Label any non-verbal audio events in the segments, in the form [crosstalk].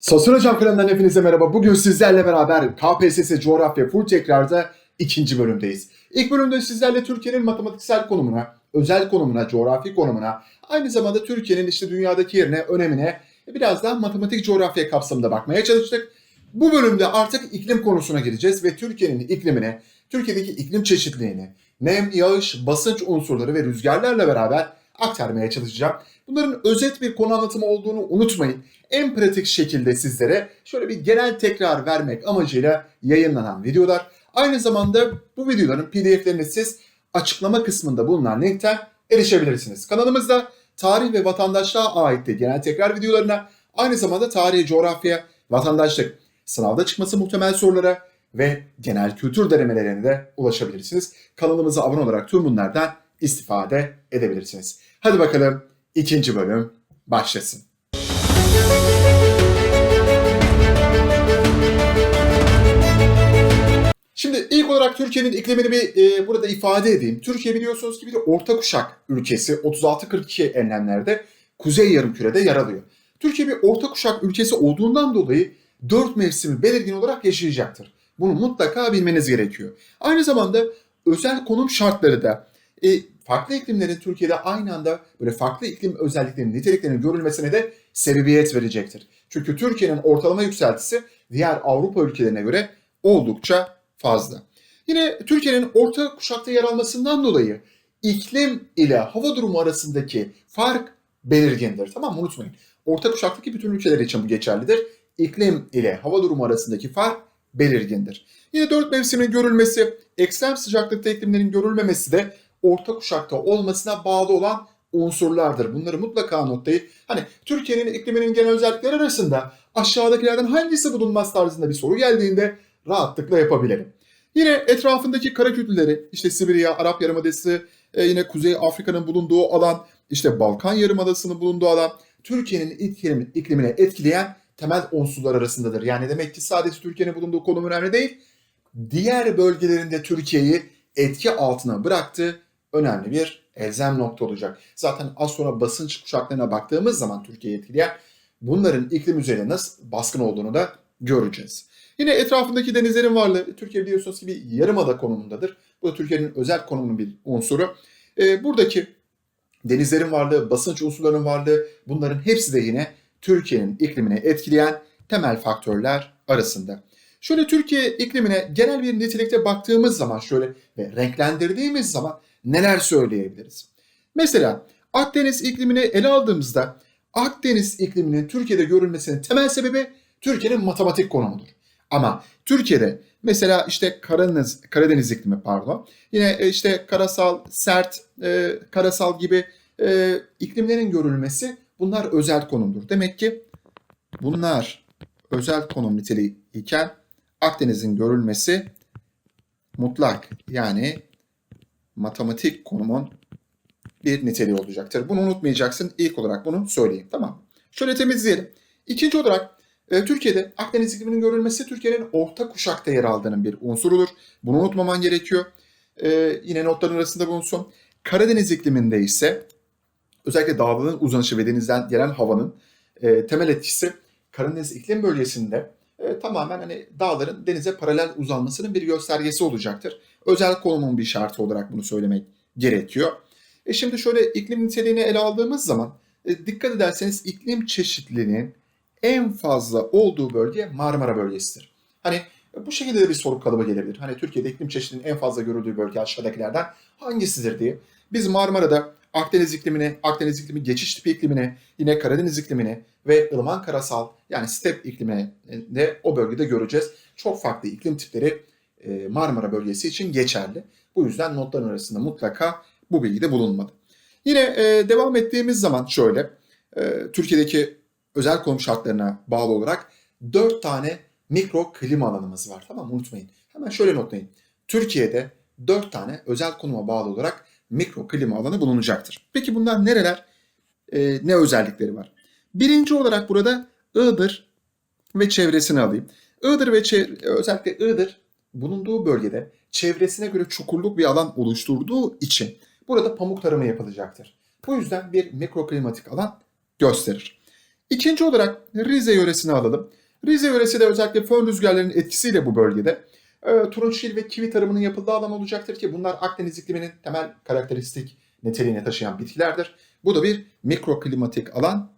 Sosyal Hocam kanalından hepinize merhaba. Bugün sizlerle beraber KPSS Coğrafya Full Tekrar'da ikinci bölümdeyiz. İlk bölümde sizlerle Türkiye'nin matematiksel konumuna, özel konumuna, coğrafi konumuna, aynı zamanda Türkiye'nin işte dünyadaki yerine, önemine biraz daha matematik coğrafya kapsamında bakmaya çalıştık. Bu bölümde artık iklim konusuna gireceğiz ve Türkiye'nin iklimine, Türkiye'deki iklim çeşitliliğini, nem, yağış, basınç unsurları ve rüzgarlarla beraber aktarmaya çalışacağım. Bunların özet bir konu anlatımı olduğunu unutmayın. En pratik şekilde sizlere şöyle bir genel tekrar vermek amacıyla yayınlanan videolar. Aynı zamanda bu videoların pdf'lerini siz açıklama kısmında bulunan linkten erişebilirsiniz. Kanalımızda tarih ve vatandaşlığa ait de genel tekrar videolarına, aynı zamanda tarih, coğrafya, vatandaşlık, sınavda çıkması muhtemel sorulara ve genel kültür denemelerine de ulaşabilirsiniz. Kanalımıza abone olarak tüm bunlardan istifade edebilirsiniz. Hadi bakalım ikinci bölüm başlasın. Şimdi ilk olarak Türkiye'nin iklimini bir e, burada ifade edeyim. Türkiye biliyorsunuz ki bir orta kuşak ülkesi 36-42 enlemlerde kuzey yarımkürede yer alıyor. Türkiye bir orta kuşak ülkesi olduğundan dolayı dört mevsimi belirgin olarak yaşayacaktır. Bunu mutlaka bilmeniz gerekiyor. Aynı zamanda özel konum şartları da e, farklı iklimlerin Türkiye'de aynı anda böyle farklı iklim özelliklerinin, niteliklerinin görülmesine de sebebiyet verecektir. Çünkü Türkiye'nin ortalama yükseltisi diğer Avrupa ülkelerine göre oldukça fazla. Yine Türkiye'nin orta kuşakta yer almasından dolayı iklim ile hava durumu arasındaki fark belirgindir. Tamam mı? Unutmayın. Orta kuşaktaki bütün ülkeler için bu geçerlidir. İklim ile hava durumu arasındaki fark belirgindir. Yine dört mevsimin görülmesi, ekstrem sıcaklıkta iklimlerin görülmemesi de orta kuşakta olmasına bağlı olan unsurlardır. Bunları mutlaka notlayın. Hani Türkiye'nin ikliminin genel özellikleri arasında aşağıdakilerden hangisi bulunmaz tarzında bir soru geldiğinde rahatlıkla yapabilirim. Yine etrafındaki kara kütleleri, işte Sibirya, Arap Yarımadası, e, yine Kuzey Afrika'nın bulunduğu alan, işte Balkan Yarımadası'nın bulunduğu alan, Türkiye'nin iklim, iklimine etkileyen temel unsurlar arasındadır. Yani demek ki sadece Türkiye'nin bulunduğu konum önemli değil, diğer bölgelerinde Türkiye'yi etki altına bıraktığı önemli bir elzem nokta olacak. Zaten az sonra basınç kuşaklarına baktığımız zaman Türkiye'yi etkileyen bunların iklim üzerine nasıl baskın olduğunu da göreceğiz. Yine etrafındaki denizlerin varlığı, Türkiye biliyorsunuz ki bir yarımada konumundadır. Bu da Türkiye'nin özel konumunun bir unsuru. Ee, buradaki denizlerin varlığı, basınç unsurlarının varlığı bunların hepsi de yine Türkiye'nin iklimini etkileyen temel faktörler arasında. Şöyle Türkiye iklimine genel bir nitelikte baktığımız zaman şöyle ve renklendirdiğimiz zaman neler söyleyebiliriz? Mesela Akdeniz iklimini ele aldığımızda Akdeniz ikliminin Türkiye'de görülmesinin temel sebebi Türkiye'nin matematik konumudur. Ama Türkiye'de mesela işte Karadeniz, Karadeniz iklimi pardon, yine e, işte karasal, sert, e, karasal gibi e, iklimlerin görülmesi bunlar özel konumdur. Demek ki bunlar özel konum niteliği iken Akdeniz'in görülmesi mutlak yani matematik konumun bir niteliği olacaktır. Bunu unutmayacaksın. İlk olarak bunu söyleyeyim. Tamam. Şöyle temizleyelim. İkinci olarak e, Türkiye'de Akdeniz ikliminin görülmesi Türkiye'nin orta kuşakta yer aldığının bir unsurudur. Bunu unutmaman gerekiyor. E, yine notların arasında bulunsun. Karadeniz ikliminde ise özellikle dağların uzanışı ve denizden gelen havanın e, temel etkisi Karadeniz iklim bölgesinde tamamen hani dağların denize paralel uzanmasının bir göstergesi olacaktır. Özel konumun bir şartı olarak bunu söylemek gerekiyor. E şimdi şöyle iklim niteliğini ele aldığımız zaman e, dikkat ederseniz iklim çeşitliliğinin en fazla olduğu bölge Marmara bölgesidir. Hani bu şekilde de bir soru kalıbı gelebilir. Hani Türkiye'de iklim çeşitliliğinin en fazla görüldüğü bölge aşağıdakilerden hangisidir diye. Biz Marmara'da Akdeniz iklimini, Akdeniz iklimi geçiş tipi iklimini, yine Karadeniz iklimini ve ılıman karasal yani step iklimini de o bölgede göreceğiz. Çok farklı iklim tipleri e, Marmara bölgesi için geçerli. Bu yüzden notların arasında mutlaka bu bilgi de bulunmadı. Yine e, devam ettiğimiz zaman şöyle, e, Türkiye'deki özel konum şartlarına bağlı olarak 4 tane mikro klima alanımız var. Tamam? Unutmayın. Hemen şöyle notlayın. Türkiye'de 4 tane özel konuma bağlı olarak mikro klima alanı bulunacaktır. Peki bunlar nereler? E, ne özellikleri var? Birinci olarak burada Iğdır ve çevresini alayım. Iğdır ve çev- özellikle Iğdır bulunduğu bölgede çevresine göre çukurluk bir alan oluşturduğu için burada pamuk tarımı yapılacaktır. Bu yüzden bir mikroklimatik alan gösterir. İkinci olarak Rize yöresini alalım. Rize yöresi de özellikle fön rüzgarlarının etkisiyle bu bölgede e, turunçgil ve kivi tarımının yapıldığı alan olacaktır ki bunlar Akdeniz ikliminin temel karakteristik niteliğini taşıyan bitkilerdir. Bu da bir mikroklimatik alan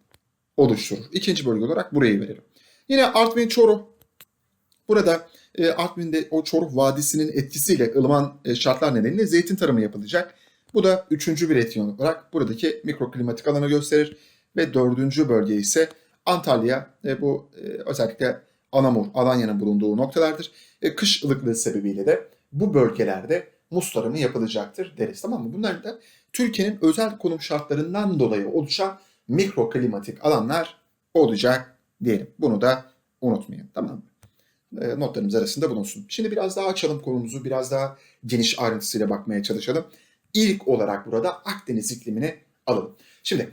oluşturur. İkinci bölge olarak burayı verelim. Yine Artvin Çoruh. Burada e, Artvin'de o Çoruh Vadisi'nin etkisiyle ılıman e, şartlar nedeniyle zeytin tarımı yapılacak. Bu da üçüncü bir etken olarak buradaki mikroklimatik alanı gösterir. Ve dördüncü bölge ise Antalya ve bu e, özellikle Anamur, Alanya'nın bulunduğu noktalardır. E, kış ılıklığı sebebiyle de bu bölgelerde muz tarımı yapılacaktır deriz. Tamam mı? Bunlar da Türkiye'nin özel konum şartlarından dolayı oluşan mikroklimatik alanlar olacak diyelim. Bunu da unutmayın. Tamam mı? E, notlarımız arasında bulunsun. Şimdi biraz daha açalım konumuzu. Biraz daha geniş ayrıntısıyla bakmaya çalışalım. İlk olarak burada Akdeniz iklimini alalım. Şimdi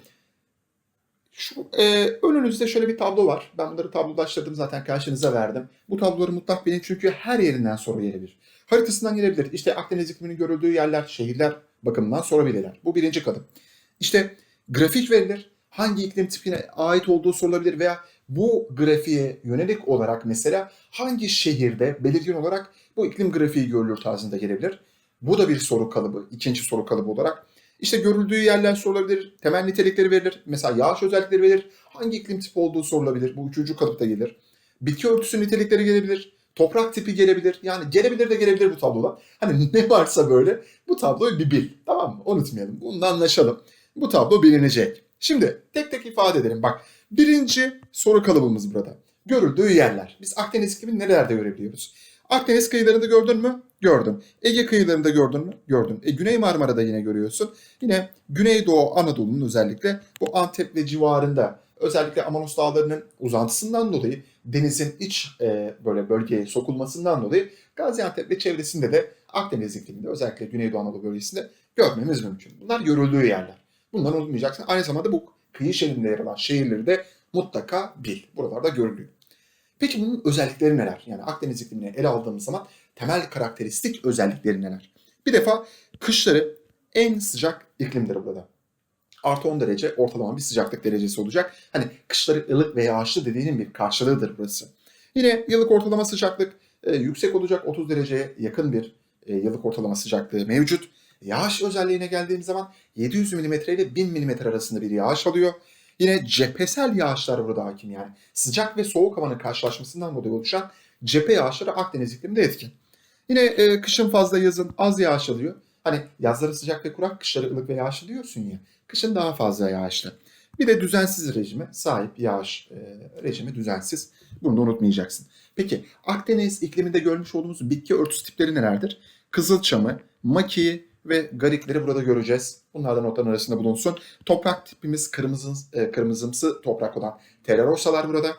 şu e, önünüzde şöyle bir tablo var. Ben bunları tablolaştırdım zaten karşınıza verdim. Bu tabloları mutlak bilin çünkü her yerinden soru gelebilir. Haritasından gelebilir. İşte Akdeniz ikliminin görüldüğü yerler, şehirler bakımından sorabilirler. Bu birinci adım. İşte grafik verilir. Hangi iklim tipine ait olduğu sorulabilir veya bu grafiğe yönelik olarak mesela hangi şehirde belirgin olarak bu iklim grafiği görülür tarzında gelebilir. Bu da bir soru kalıbı, ikinci soru kalıbı olarak. İşte görüldüğü yerler sorulabilir, temel nitelikleri verilir, mesela yağış özellikleri verilir, hangi iklim tipi olduğu sorulabilir, bu üçüncü kalıpta gelir. Bitki örtüsü nitelikleri gelebilir, toprak tipi gelebilir, yani gelebilir de gelebilir bu tabloda. Hani [laughs] ne varsa böyle bu tabloyu bir bil, tamam mı? Unutmayalım, bunu anlaşalım. Bu tablo bilinecek. Şimdi tek tek ifade edelim. Bak birinci soru kalıbımız burada. Görüldüğü yerler. Biz Akdeniz iklimini nerelerde görebiliyoruz? Akdeniz kıyılarında gördün mü? Gördüm. Ege kıyılarında gördün mü? Gördüm. E, Güney Marmara'da yine görüyorsun. Yine Güneydoğu Anadolu'nun özellikle bu Antep ve civarında özellikle Amanos Dağları'nın uzantısından dolayı denizin iç e, böyle bölgeye sokulmasından dolayı Gaziantep ve çevresinde de Akdeniz ikliminde özellikle Güneydoğu Anadolu bölgesinde görmemiz mümkün. Bunlar görüldüğü yerler. Bunları unutmayacaksın. Aynı zamanda bu kıyı şeridinde yer alan şehirleri de mutlaka bil. Buralarda görülüyor. Peki bunun özellikleri neler? Yani Akdeniz iklimini ele aldığımız zaman temel karakteristik özellikleri neler? Bir defa kışları en sıcak iklimdir burada. Artı 10 derece ortalama bir sıcaklık derecesi olacak. Hani kışları ılık ve yağışlı dediğinin bir karşılığıdır burası. Yine yıllık ortalama sıcaklık e, yüksek olacak 30 dereceye yakın bir e, yıllık ortalama sıcaklığı mevcut. Yağış özelliğine geldiğim zaman 700 mm ile 1000 mm arasında bir yağış alıyor. Yine cephesel yağışlar burada hakim yani. Sıcak ve soğuk havanın karşılaşmasından dolayı oluşan cephe yağışları Akdeniz ikliminde etkin. Yine e, kışın fazla yazın az yağış alıyor. Hani yazları sıcak ve kurak, kışları ılık ve yağışlı diyorsun ya. Kışın daha fazla yağışlı. Bir de düzensiz rejime sahip yağış e, rejimi düzensiz. Bunu da unutmayacaksın. Peki Akdeniz ikliminde görmüş olduğumuz bitki örtüsü tipleri nelerdir? Kızılçamı, makiyi ve garikleri burada göreceğiz. Bunlar da notların arasında bulunsun. Toprak tipimiz kırmızı, e, kırmızımsı toprak olan terrarosalar burada.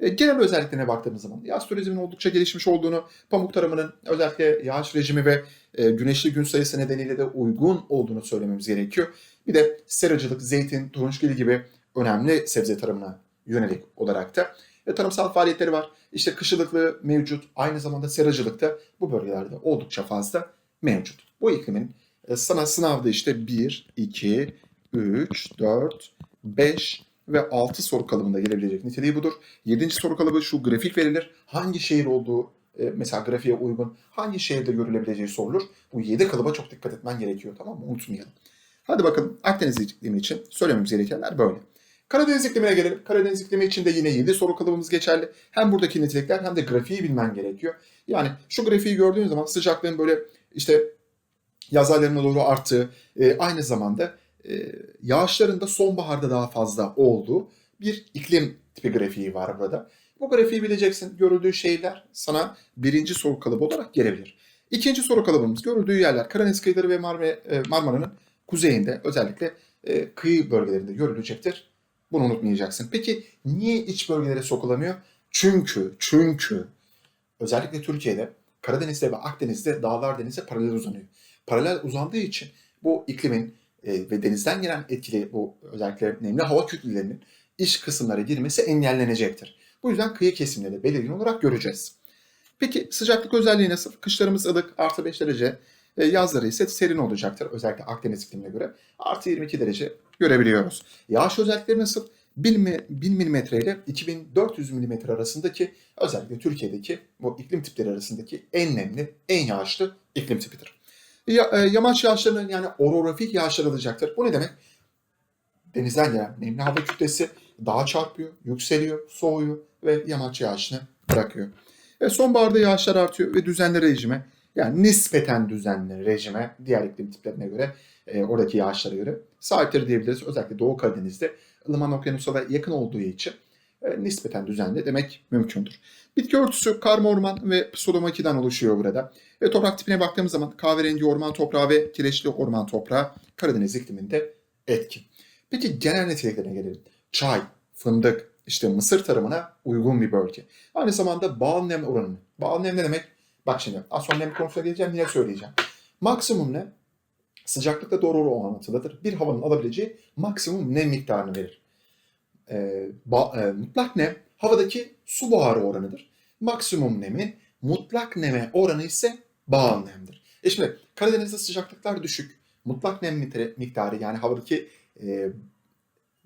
E, genel özelliklerine baktığımız zaman yaz turizmin oldukça gelişmiş olduğunu, pamuk tarımının özellikle yağış rejimi ve e, güneşli gün sayısı nedeniyle de uygun olduğunu söylememiz gerekiyor. Bir de seracılık, zeytin, turunçgil gibi önemli sebze tarımına yönelik olarak da e, tarımsal faaliyetleri var. İşte kışılıklı mevcut, aynı zamanda seracılıkta bu bölgelerde oldukça fazla mevcut. Bu iklimin sana sınavda işte 1, 2, 3, 4, 5 ve 6 soru kalıbında gelebilecek niteliği budur. 7. soru kalıbı şu grafik verilir. Hangi şehir olduğu e, mesela grafiğe uygun hangi şehirde görülebileceği sorulur. Bu 7 kalıba çok dikkat etmen gerekiyor tamam mı? Unutmayalım. Hadi bakalım Akdeniz iklimi için söylememiz gerekenler böyle. Karadeniz iklimine gelelim. Karadeniz iklimi için de yine 7 soru kalıbımız geçerli. Hem buradaki nitelikler hem de grafiği bilmen gerekiyor. Yani şu grafiği gördüğün zaman sıcaklığın böyle işte yaz aylarına doğru arttığı, e, aynı zamanda e, yağışların da sonbaharda daha fazla olduğu bir iklim tipi grafiği var burada. Bu grafiği bileceksin. Görüldüğü şeyler sana birinci soru kalıbı olarak gelebilir. İkinci soru kalıbımız görüldüğü yerler Karadeniz kıyıları ve e, Marmara'nın kuzeyinde özellikle e, kıyı bölgelerinde görülecektir. Bunu unutmayacaksın. Peki niye iç bölgelere sokulamıyor? Çünkü, çünkü özellikle Türkiye'de Karadeniz'de ve Akdeniz'de dağlar denize paralel uzanıyor. Paralel uzandığı için bu iklimin e, ve denizden gelen etkili bu özellikle nemli hava kütlelerinin iç kısımlara girmesi engellenecektir. Bu yüzden kıyı kesimleri belirgin olarak göreceğiz. Peki sıcaklık özelliği nasıl? Kışlarımız ılık, artı 5 derece. E, yazları ise serin olacaktır. Özellikle Akdeniz iklimine göre. Artı 22 derece görebiliyoruz. Yağış özellikleri nasıl? 1000 mi- 1000 mm ile 2400 mm arasındaki özellikle Türkiye'deki bu iklim tipleri arasındaki en nemli, en yağışlı iklim tipidir. E, yamaç yağışlarının yani orografik yağışlar alacaktır. Bu ne demek? Denizden gelen nemli hava kütlesi dağa çarpıyor, yükseliyor, soğuyor ve yamaç yağışını bırakıyor. Ve sonbaharda yağışlar artıyor ve düzenli rejime yani nispeten düzenli rejime diğer iklim tiplerine göre e, oradaki yağışlara göre sahiptir diyebiliriz. Özellikle Doğu Karadeniz'de ılıman okyanusa da yakın olduğu için e, nispeten düzenli demek mümkündür. Bitki örtüsü karma orman ve pseudomakiden oluşuyor burada. Ve toprak tipine baktığımız zaman kahverengi orman toprağı ve kireçli orman toprağı Karadeniz ikliminde etkin. Peki genel niteliklerine gelelim. Çay, fındık, işte mısır tarımına uygun bir bölge. Aynı zamanda bağıl nem oranı. Bağıl nem ne demek? Bak şimdi az sonra nem konusuna geleceğim yine söyleyeceğim. Maksimum nem sıcaklıkla doğru orantılıdır. Bir havanın alabileceği maksimum nem miktarını verir. Ee, ba- e, mutlak nem havadaki su buharı oranıdır. Maksimum nemin mutlak neme oranı ise bağıl nemdir. E şimdi Karadeniz'de sıcaklıklar düşük. Mutlak nem miktarı yani havadaki e,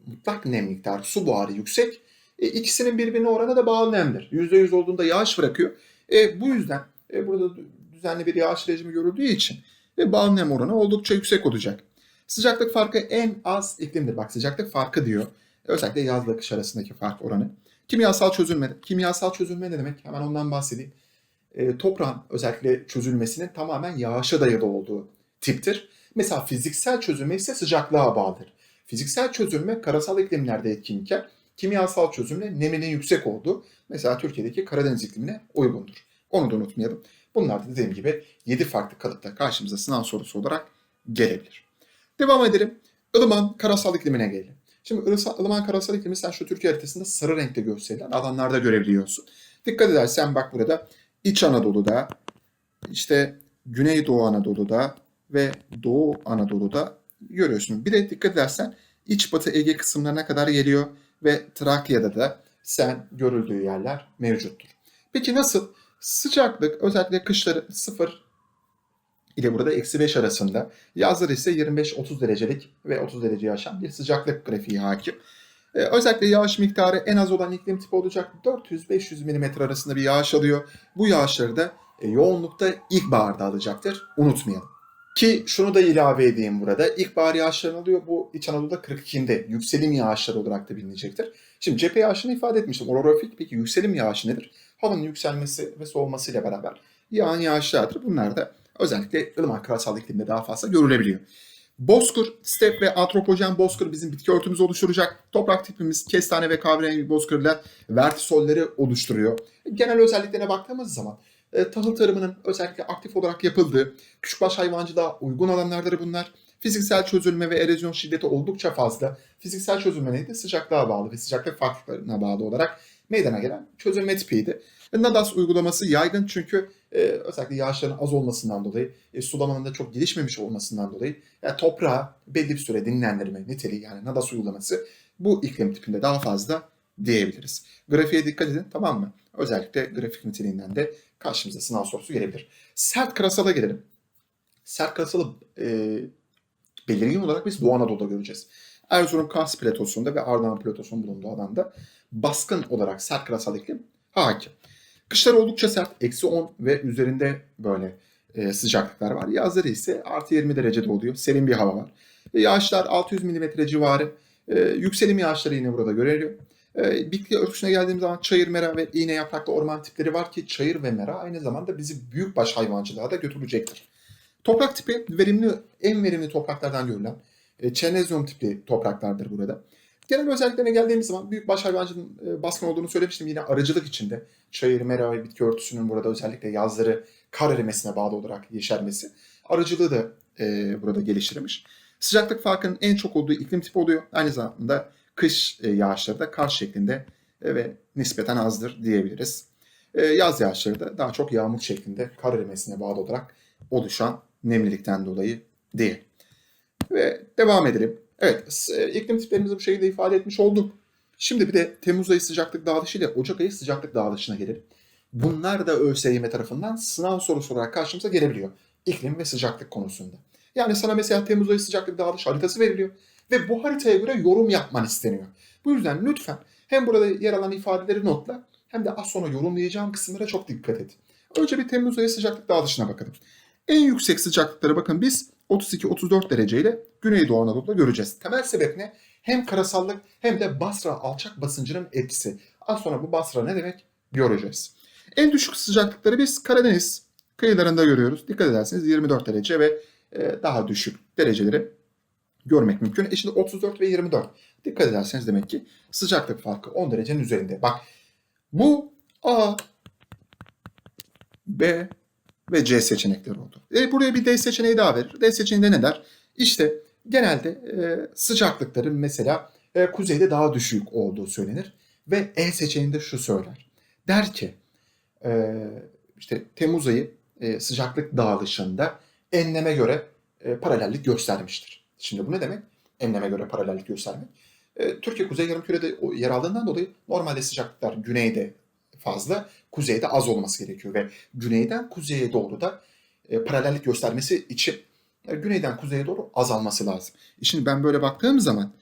mutlak nem miktarı su buharı yüksek. E, ikisinin birbirine oranı da bağıl nemdir. %100 olduğunda yağış bırakıyor. E, bu yüzden e, burada dü- düzenli bir yağış rejimi görüldüğü için e, bağıl nem oranı oldukça yüksek olacak. Sıcaklık farkı en az iklimdir. Bak sıcaklık farkı diyor. Özellikle yazla kış arasındaki fark oranı. Kimyasal çözülme. Kimyasal çözülme ne demek? Hemen ondan bahsedeyim. E, toprağın özellikle çözülmesinin tamamen yağışa dayalı olduğu tiptir. Mesela fiziksel çözülme ise sıcaklığa bağlıdır. Fiziksel çözülme karasal iklimlerde etkinken kimyasal çözülme neminin yüksek olduğu mesela Türkiye'deki Karadeniz iklimine uygundur. Onu da unutmayalım. Bunlar da dediğim gibi 7 farklı kalıpta karşımıza sınav sorusu olarak gelebilir. Devam edelim. Ilıman karasal iklimine gelelim. Şimdi ılısa- ılıman karasal iklimi sen şu Türkiye haritasında sarı renkte gösterilen alanlarda görebiliyorsun. Dikkat edersen bak burada İç Anadolu'da, işte Güneydoğu Anadolu'da ve Doğu Anadolu'da görüyorsun. Bir de dikkat edersen İç Batı Ege kısımlarına kadar geliyor ve Trakya'da da sen görüldüğü yerler mevcuttur. Peki nasıl? Sıcaklık özellikle kışları 0 ile burada eksi 5 arasında. Yazları ise 25-30 derecelik ve 30 dereceyi aşan bir sıcaklık grafiği hakim. Ee, özellikle yağış miktarı en az olan iklim tipi olacak 400-500 mm arasında bir yağış alıyor. Bu yağışları da e, yoğunlukta ilkbaharda alacaktır. Unutmayalım. Ki şunu da ilave edeyim burada. İlkbahar yağışları alıyor. Bu İç Anadolu'da 42'inde yükselim yağışları olarak da bilinecektir. Şimdi cephe yağışını ifade etmiştim. Orografik peki yükselim yağışı nedir? Havanın yükselmesi ve soğumasıyla beraber yağan yağışlardır. Bunlar da özellikle ılıman karasal iklimde daha fazla görülebiliyor. Bozkır, step ve antropojen bozkır bizim bitki örtümüzü oluşturacak. Toprak tipimiz kestane ve kahverengi bozkırla vertisolleri oluşturuyor. Genel özelliklerine baktığımız zaman e, tahıl tarımının özellikle aktif olarak yapıldığı, küçükbaş hayvancılığa uygun alanlardır bunlar. Fiziksel çözülme ve erozyon şiddeti oldukça fazla. Fiziksel çözülme neydi? Sıcaklığa bağlı ve sıcaklık farklılıklarına bağlı olarak meydana gelen çözülme tipiydi. Nadas uygulaması yaygın çünkü e, özellikle yağışların az olmasından dolayı, e, sulamanın da çok gelişmemiş olmasından dolayı yani toprağı belli bir süre dinlendirme niteliği yani Nadas uygulaması bu iklim tipinde daha fazla diyebiliriz. Grafiğe dikkat edin tamam mı? Özellikle grafik niteliğinden de karşımıza sınav sorusu gelebilir. Sert karasala gelelim. Sert karasalı e, belirgin olarak biz Doğu Anadolu'da göreceğiz. Erzurum Kars platosunda ve Ardahan platosunun bulunduğu alanda baskın olarak sert karasal iklim hakim. Kışlar oldukça sert. Eksi 10 ve üzerinde böyle e, sıcaklıklar var. Yazları ise artı 20 derecede oluyor. Serin bir hava var. Ve yağışlar 600 mm civarı. E, yükselim yağışları yine burada görülüyor. E, bitki örtüsüne geldiğimiz zaman çayır, mera ve iğne yapraklı orman tipleri var ki çayır ve mera aynı zamanda bizi büyükbaş hayvancılığa da götürecektir. Toprak tipi verimli, en verimli topraklardan görülen e, çernezyum tipli topraklardır burada. Genel özelliklerine geldiğimiz zaman büyükbaş hayvancılığın e, baskın olduğunu söylemiştim. Yine arıcılık içinde çayır, mera ve bitki örtüsünün burada özellikle yazları kar erimesine bağlı olarak yeşermesi. Arıcılığı da e, burada geliştirmiş. Sıcaklık farkının en çok olduğu iklim tipi oluyor. Aynı zamanda kış e, yağışları da kar şeklinde e, ve nispeten azdır diyebiliriz. E, yaz yağışları da daha çok yağmur şeklinde kar erimesine bağlı olarak oluşan nemlilikten dolayı değil. Ve devam edelim. Evet, e, iklim tiplerimizi bu şekilde ifade etmiş olduk. Şimdi bir de Temmuz ayı sıcaklık dağılışı ile Ocak ayı sıcaklık dağılışına gelelim. Bunlar da ÖSYM tarafından sınav sorusu olarak karşımıza gelebiliyor. İklim ve sıcaklık konusunda. Yani sana mesela Temmuz ayı sıcaklık dağılış haritası veriliyor. ve bu haritaya göre yorum yapman isteniyor. Bu yüzden lütfen hem burada yer alan ifadeleri notla hem de az sonra yorumlayacağım kısımlara çok dikkat et. Önce bir Temmuz ayı sıcaklık dağılışına bakalım. En yüksek sıcaklıkları bakın biz 32-34 dereceyle Güneydoğu Anadolu'da göreceğiz. Temel sebep ne? Hem karasallık hem de Basra alçak basıncının etkisi. Az sonra bu Basra ne demek göreceğiz. En düşük sıcaklıkları biz Karadeniz kıyılarında görüyoruz. Dikkat ederseniz 24 derece ve e, daha düşük dereceleri görmek mümkün. E şimdi 34 ve 24. Dikkat ederseniz demek ki sıcaklık farkı 10 derecenin üzerinde. Bak bu A, B ve C seçenekleri oldu. E buraya bir D seçeneği daha verir. D seçeneğinde ne der? İşte genelde e, sıcaklıkların mesela e, kuzeyde daha düşük olduğu söylenir. Ve E seçeneğinde şu söyler. Der ki e, işte Temmuz ayı e, sıcaklık dağılışında enleme göre e, paralellik göstermiştir. Şimdi bu ne demek? Enleme göre paralellik göstermek. E, Türkiye kuzey yarımkürede yer aldığından dolayı normalde sıcaklıklar güneyde fazla, kuzeyde az olması gerekiyor ve güneyden kuzeye doğru da e, paralellik göstermesi için e, güneyden kuzeye doğru azalması lazım. E Şimdi ben böyle baktığım zaman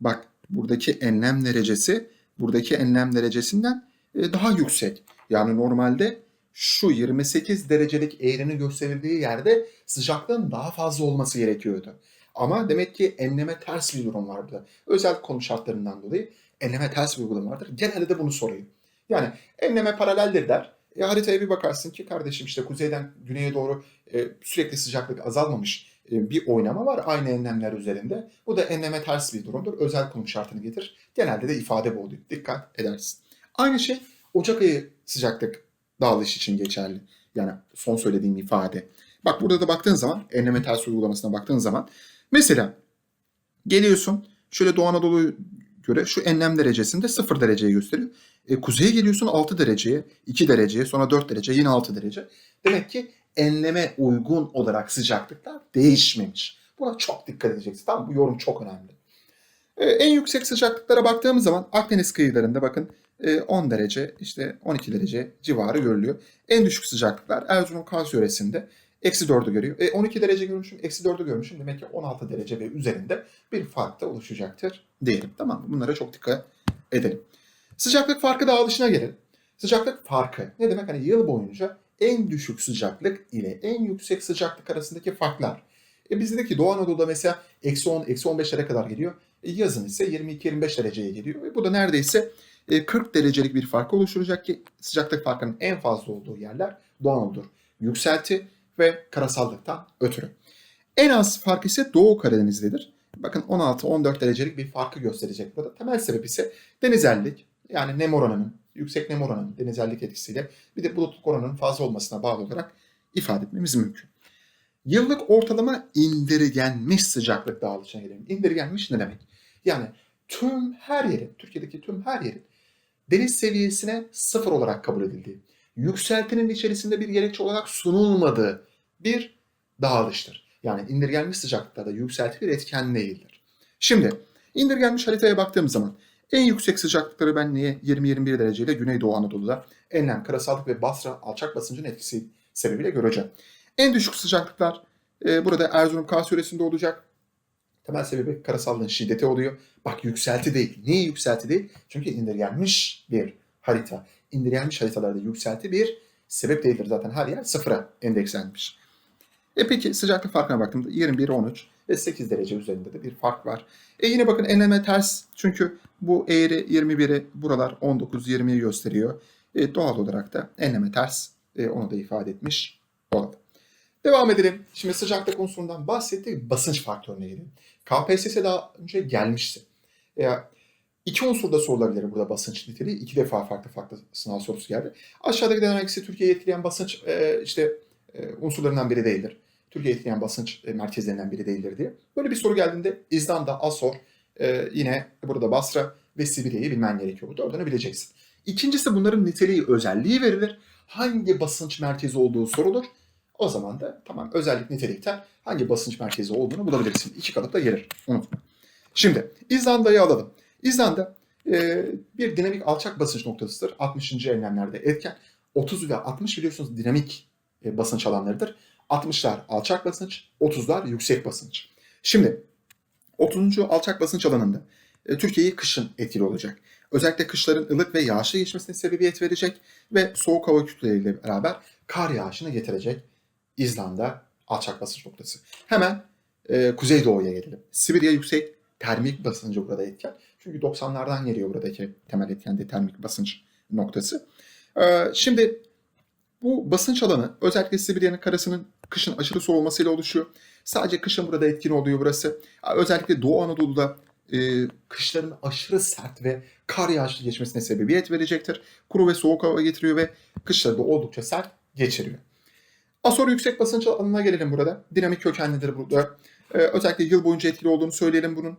bak buradaki enlem derecesi buradaki enlem derecesinden e, daha yüksek. Yani normalde şu 28 derecelik eğrinin gösterildiği yerde sıcaklığın daha fazla olması gerekiyordu. Ama demek ki enleme ters bir durum vardı. Özel konu şartlarından dolayı enleme ters bir uygulama vardır. Genelde de bunu sorayım. Yani enleme paraleldir der. E, haritaya bir bakarsın ki kardeşim işte kuzeyden güneye doğru e, sürekli sıcaklık azalmamış e, bir oynama var aynı enlemler üzerinde. Bu da enleme ters bir durumdur. Özel konum şartını getirir. Genelde de ifade bu oluyor. Dikkat edersin. Aynı şey Ocak ayı sıcaklık dağılış için geçerli. Yani son söylediğim ifade. Bak burada da baktığın zaman enleme ters uygulamasına baktığın zaman mesela geliyorsun şöyle Doğu Anadolu'ya göre şu enlem derecesinde 0 dereceyi gösteriyor. E, kuzeye geliyorsun 6 dereceye, 2 dereceye, sonra 4 derece, yine 6 derece. Demek ki enleme uygun olarak sıcaklıklar değişmemiş. Buna çok dikkat edeceksin. Tamam Bu yorum çok önemli. E, en yüksek sıcaklıklara baktığımız zaman Akdeniz kıyılarında bakın e, 10 derece, işte 12 derece civarı görülüyor. En düşük sıcaklıklar Erzurum Kars yöresinde eksi 4'ü görüyor. E, 12 derece görmüşüm, eksi 4'ü görmüşüm. Demek ki 16 derece ve üzerinde bir fark da oluşacaktır diyelim. Tamam mı? Bunlara çok dikkat edelim. Sıcaklık farkı dağılışına gelelim. Sıcaklık farkı ne demek? Hani yıl boyunca en düşük sıcaklık ile en yüksek sıcaklık arasındaki farklar. E bizdeki Doğu Anadolu'da mesela eksi 10, eksi 15'lere kadar geliyor. E yazın ise 22-25 dereceye geliyor. E bu da neredeyse 40 derecelik bir fark oluşturacak ki sıcaklık farkının en fazla olduğu yerler Doğu Anadolu. Yükselti ve karasallıktan ötürü. En az fark ise Doğu Karadeniz'dedir. Bakın 16-14 derecelik bir farkı gösterecek burada. Temel sebep ise denizellik, yani nem oranının, yüksek nem oranının denizellik etkisiyle bir de bulutluk oranının fazla olmasına bağlı olarak ifade etmemiz mümkün. Yıllık ortalama indirgenmiş sıcaklık dağılışına gelelim. İndirgenmiş ne demek? Yani tüm her yerin, Türkiye'deki tüm her yerin deniz seviyesine sıfır olarak kabul edildiği, yükseltinin içerisinde bir gerekçe olarak sunulmadığı bir dağılıştır. Yani indirgenmiş sıcaklıklarda yükselti bir etken değildir. Şimdi indirgenmiş haritaya baktığım zaman en yüksek sıcaklıkları ben niye 20-21 dereceyle Güneydoğu Anadolu'da enlem, karasallık ve Basra alçak basıncın etkisi sebebiyle göreceğim. En düşük sıcaklıklar e, burada Erzurum Kars yöresinde olacak. Temel sebebi karasallığın şiddeti oluyor. Bak yükselti değil. Niye yükselti değil? Çünkü indirgenmiş bir harita. İndirgenmiş haritalarda yükselti bir sebep değildir. Zaten her yer sıfıra endekslenmiş. E peki sıcaklık farkına baktığımda 21-13 ve 8 derece üzerinde de bir fark var. E yine bakın enleme ters çünkü bu eğri 21'i buralar 19-20'yi gösteriyor. E doğal olarak da enleme ters e, onu da ifade etmiş olalım. Devam edelim. Şimdi sıcaklık unsurundan bahsettik. Basınç faktörüne gelelim. KPSS daha önce gelmişti. E, iki unsurda sorulabilir burada basınç niteliği. İki defa farklı farklı sınav sorusu geldi. Aşağıdaki denen ikisi Türkiye'yi etkileyen basınç e, işte e, unsurlarından biri değildir. Türkiye'yi etkileyen basınç e, merkezlerinden biri değildir diye. Böyle bir soru geldiğinde İzlanda, Asor, e, yine burada Basra ve Sibirya'yı bilmen gerekiyor. Bu dördünü bileceksin. İkincisi bunların niteliği, özelliği verilir. Hangi basınç merkezi olduğu sorulur. O zaman da tamam özellik nitelikten hangi basınç merkezi olduğunu bulabilirsin. İki kalıpta gelir. Unutma. Şimdi İzlanda'yı alalım. İzlanda e, bir dinamik alçak basınç noktasıdır. 60. enlemlerde etken. 30 ve 60 biliyorsunuz dinamik e, basınç alanlarıdır. 60'lar alçak basınç, 30'lar yüksek basınç. Şimdi 30. alçak basınç alanında e, Türkiye'yi kışın etkili olacak. Özellikle kışların ılık ve yağışlı geçmesine sebebiyet verecek ve soğuk hava kütleleriyle beraber kar yağışını getirecek İzlanda alçak basınç noktası. Hemen e, kuzeydoğuya gelelim. Sibirya yüksek termik basıncı burada etken. Çünkü 90'lardan geliyor buradaki temel etken de termik basınç noktası. E, şimdi bu basınç alanı özellikle Sibirya'nın karasının kışın aşırı soğumasıyla oluşuyor. Sadece kışın burada etkin oluyor burası. Özellikle Doğu Anadolu'da e, kışların aşırı sert ve kar yağışlı geçmesine sebebiyet verecektir. Kuru ve soğuk hava getiriyor ve kışları da oldukça sert geçiriyor. Asor yüksek basınç alanına gelelim burada. Dinamik kökenlidir burada. E, özellikle yıl boyunca etkili olduğunu söyleyelim bunun.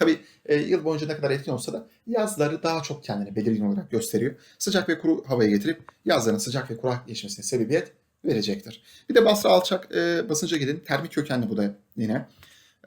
Tabii e, yıl boyunca ne kadar etkin olsa da yazları daha çok kendini belirgin olarak gösteriyor. Sıcak ve kuru havaya getirip yazların sıcak ve kurak geçmesine sebebiyet verecektir. Bir de Basra alçak e, basınca gelin. Termik kökenli bu da yine.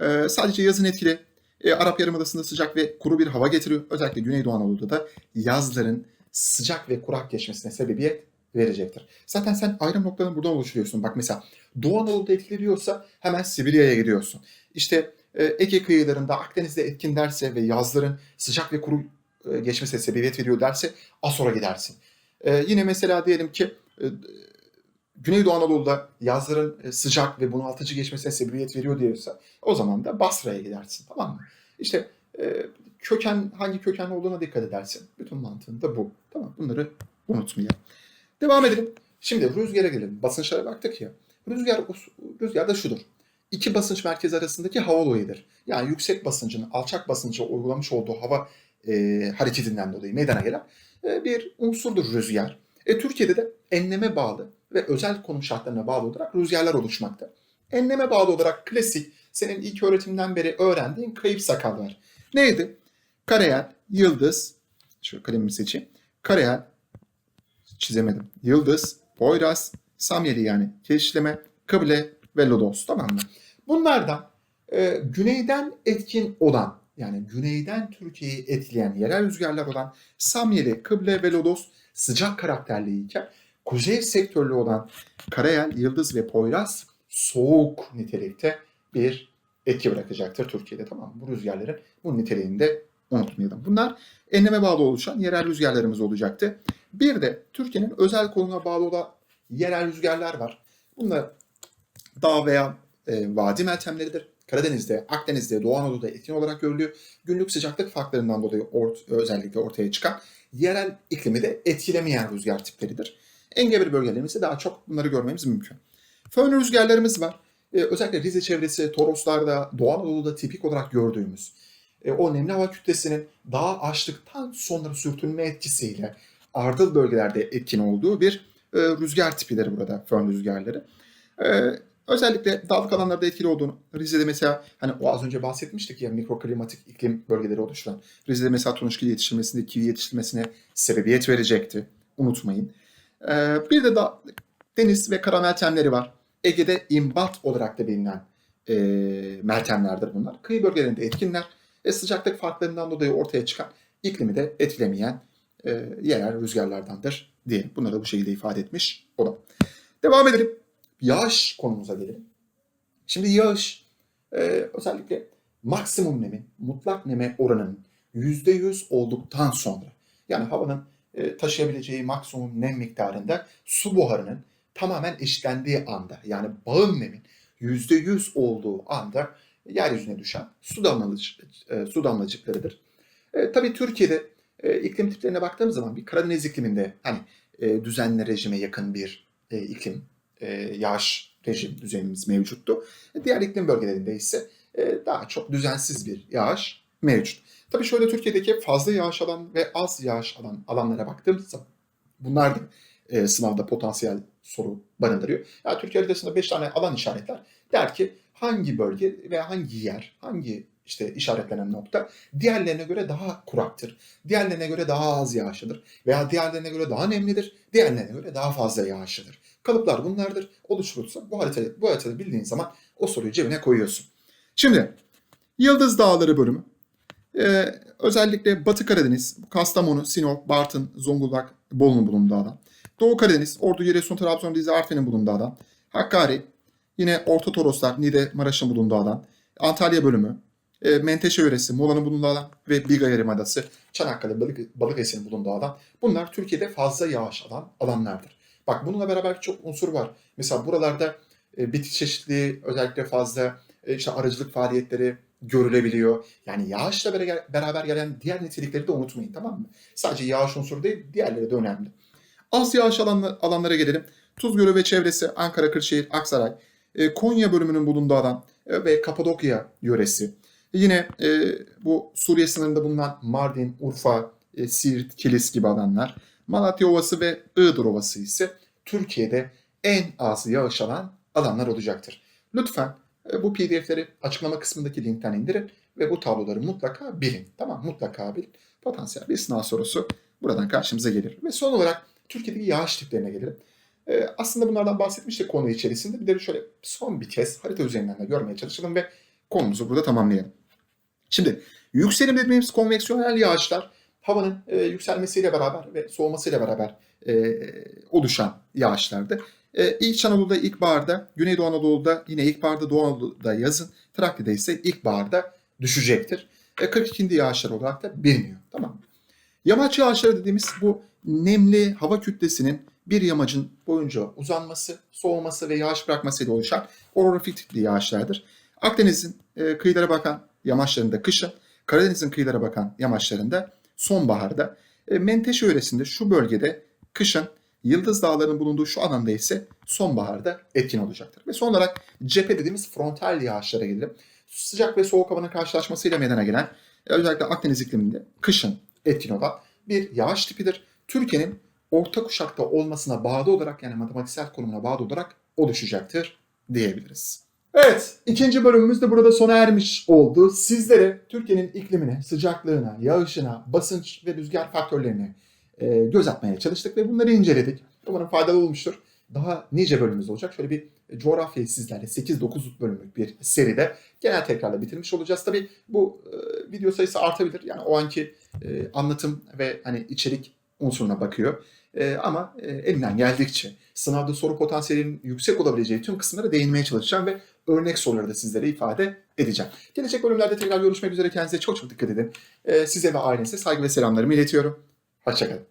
E, sadece yazın etkili. E, Arap Yarımadası'nda sıcak ve kuru bir hava getiriyor. Özellikle Güneydoğu Anadolu'da da yazların sıcak ve kurak geçmesine sebebiyet verecektir. Zaten sen ayrım noktalarını buradan oluşturuyorsun. Bak mesela Doğu Anadolu'da etkileniyorsa hemen Sibirya'ya gidiyorsun. İşte Ege kıyılarında Akdeniz'de etkin derse ve yazların sıcak ve kuru e, geçmesine sebebiyet veriyor derse Asor'a gidersin. E, yine mesela diyelim ki e, Güneydoğu Anadolu'da yazların e, sıcak ve bunaltıcı geçmesine sebebiyet veriyor diyorsa o zaman da Basra'ya gidersin tamam mı? İşte köken hangi köken olduğuna dikkat edersin. Bütün mantığında bu. Tamam bunları unutmayalım. Devam edelim. Şimdi rüzgara gelelim. Basınçlara baktık ya. Rüzgar, rüzgar da şudur. İki basınç merkezi arasındaki hava. Yani yüksek basıncın alçak basınca uygulamış olduğu hava e, hareketinden dolayı meydana gelen e, bir unsurdur rüzgar. E, Türkiye'de de enleme bağlı ve özel konum şartlarına bağlı olarak rüzgarlar oluşmakta. Enleme bağlı olarak klasik, senin ilk öğretimden beri öğrendiğin kayıp sakallar. Neydi? Karayel, yıldız, şu kalemimi seçeyim. Karayel, çizemedim. Yıldız, Poyraz, Samyeli yani keşleme, Kıble ve Lodos tamam mı? Bunlardan e, güneyden etkin olan yani güneyden Türkiye'yi etkileyen yerel rüzgarlar olan Samyeli, Kıble ve Lodos sıcak karakterliyken kuzey sektörlü olan Karayel, Yıldız ve Poyraz soğuk nitelikte bir etki bırakacaktır Türkiye'de tamam? Bu rüzgarların bu niteliğini de unutmayalım. Bunlar enleme bağlı oluşan yerel rüzgarlarımız olacaktı. Bir de Türkiye'nin özel konumuna bağlı olan yerel rüzgarlar var. Bunlar dağ veya e, vadi meltemleridir. Karadeniz'de, Akdeniz'de, Doğu Anadolu'da etkin olarak görülüyor. Günlük sıcaklık farklarından dolayı ort, özellikle ortaya çıkan yerel iklimi de etkilemeyen rüzgar tipleridir. Engebir bölgelerimizde daha çok bunları görmemiz mümkün. Fön rüzgarlarımız var. Ee, özellikle Rize çevresi, Toroslar'da, Doğu Anadolu'da tipik olarak gördüğümüz e, o nemli hava kütlesinin daha açtıktan sonra sürtünme etkisiyle ardıl bölgelerde etkin olduğu bir e, rüzgar tipidir burada fön rüzgarları. E, özellikle dağlık alanlarda etkili olduğunu, Rize'de mesela hani o az önce bahsetmiştik ya mikroklimatik iklim bölgeleri oluşturan. Rize'de mesela tunuşkili yetiştirmesinde kivi yetiştirmesine sebebiyet verecekti. Unutmayın. E, bir de da, deniz ve kara meltemleri var. Ege'de imbat olarak da bilinen e, meltemlerdir bunlar. Kıyı bölgelerinde etkinler ve sıcaklık farklarından dolayı ortaya çıkan iklimi de etkilemeyen e, yerel rüzgarlardandır diye. Bunları da bu şekilde ifade etmiş olalım. Devam edelim. Yağış konumuza gelelim. Şimdi yağış e, özellikle maksimum nemin, mutlak neme oranının %100 olduktan sonra yani havanın e, taşıyabileceği maksimum nem miktarında su buharının tamamen eşitlendiği anda yani bağım nemin %100 olduğu anda yeryüzüne düşen su, damlacık, e, su damlacıklarıdır. E, tabii Türkiye'de e, iklim tiplerine baktığımız zaman bir Karadeniz ikliminde hani e, düzenli rejime yakın bir e, iklim, e, yağış rejim düzenimiz mevcuttu. E, diğer iklim bölgelerinde ise e, daha çok düzensiz bir yağış mevcut. Tabii şöyle Türkiye'deki fazla yağış alan ve az yağış alan alanlara baktığımız zaman bunlar da e, sınavda potansiyel soru barındırıyor. Yani Türkiye haritasında 5 tane alan işaretler. Der ki hangi bölge ve hangi yer, hangi işte işaretlenen nokta diğerlerine göre daha kuraktır. Diğerlerine göre daha az yağışlıdır. Veya diğerlerine göre daha nemlidir. Diğerlerine göre daha fazla yağışlıdır. Kalıplar bunlardır. Oluşturulsa bu haritayı, bu haritayı bildiğin zaman o soruyu cebine koyuyorsun. Şimdi Yıldız Dağları bölümü. Ee, özellikle Batı Karadeniz, Kastamonu, Sinop, Bartın, Zonguldak, Bolu'nun bulunduğu alan. Doğu Karadeniz, Ordu, Giresun, Trabzon, Rize, Artvin'in bulunduğu alan. Hakkari, yine Orta Toroslar, Niğde, Maraş'ın bulunduğu alan. Antalya bölümü, e, Menteşe yöresi, Muğla'nın bulunduğu alan ve Biga Yarımadası, Çanakkale, Balık, Balıkesir'in bulunduğu alan. Bunlar Türkiye'de fazla yağış alan alanlardır. Bak bununla beraber çok unsur var. Mesela buralarda e, bitki çeşitliliği özellikle fazla, e, işte aracılık faaliyetleri görülebiliyor. Yani yağışla beraber gelen diğer nitelikleri de unutmayın tamam mı? Sadece yağış unsuru değil, diğerleri de önemli. Az yağış alanla, alanlara gelelim. Tuz Gölü ve çevresi, Ankara, Kırşehir, Aksaray, e, Konya bölümünün bulunduğu alan e, ve Kapadokya yöresi. Yine e, bu Suriye sınırında bulunan Mardin, Urfa, e, Siirt, Kilis gibi alanlar. Malatya Ovası ve Iğdır Ovası ise Türkiye'de en az yağış alan alanlar olacaktır. Lütfen e, bu pdf'leri açıklama kısmındaki linkten indirin ve bu tabloları mutlaka bilin. Tamam mutlaka bilin. Potansiyel bir sınav sorusu buradan karşımıza gelir. Ve son olarak Türkiye'deki yağış tiplerine gelelim. E, aslında bunlardan bahsetmiştik konu içerisinde. Bir de şöyle son bir kez harita üzerinden de görmeye çalışalım ve konumuzu burada tamamlayalım. Şimdi yükselim dediğimiz konveksiyonel yağışlar havanın e, yükselmesiyle beraber ve soğumasıyla beraber e, oluşan yağışlardı. E, İç Anadolu'da ilkbaharda, Güneydoğu Anadolu'da yine ilkbaharda, Doğu Anadolu'da yazın, Trakya'da ise ilkbaharda düşecektir. E, 42. yağışlar olarak da biliniyor. Tamam mı? Yamaç yağışları dediğimiz bu nemli hava kütlesinin bir yamacın boyunca uzanması, soğuması ve yağış bırakmasıyla oluşan orografik tipli yağışlardır. Akdeniz'in e, kıyılara bakan yamaçlarında kışın, Karadeniz'in kıyılara bakan yamaçlarında sonbaharda, e, Menteşe yöresinde şu bölgede kışın, Yıldız Dağları'nın bulunduğu şu alanda ise sonbaharda etkin olacaktır. Ve son olarak cephe dediğimiz frontal yağışlara gelelim. Sıcak ve soğuk havanın karşılaşmasıyla meydana gelen e, özellikle Akdeniz ikliminde kışın etkin olan bir yağış tipidir. Türkiye'nin orta kuşakta olmasına bağlı olarak yani matematiksel konumuna bağlı olarak oluşacaktır diyebiliriz. Evet, ikinci bölümümüz de burada sona ermiş oldu. Sizlere Türkiye'nin iklimine, sıcaklığına, yağışına, basınç ve rüzgar faktörlerine e, göz atmaya çalıştık ve bunları inceledik. Umarım faydalı olmuştur. Daha nice bölümümüz olacak. Şöyle bir coğrafyayı sizlerle 8-9 bölümlük bir seride genel tekrarla bitirmiş olacağız. Tabii bu e, video sayısı artabilir. Yani o anki e, anlatım ve hani içerik unsuruna bakıyor. E, ama e, elimden geldikçe sınavda soru potansiyelinin yüksek olabileceği tüm kısımlara değinmeye çalışacağım ve örnek soruları da sizlere ifade edeceğim. Gelecek bölümlerde tekrar görüşmek üzere. Kendinize çok çok dikkat edin. E, size ve ailenize saygı ve selamlarımı iletiyorum. Hoşçakalın.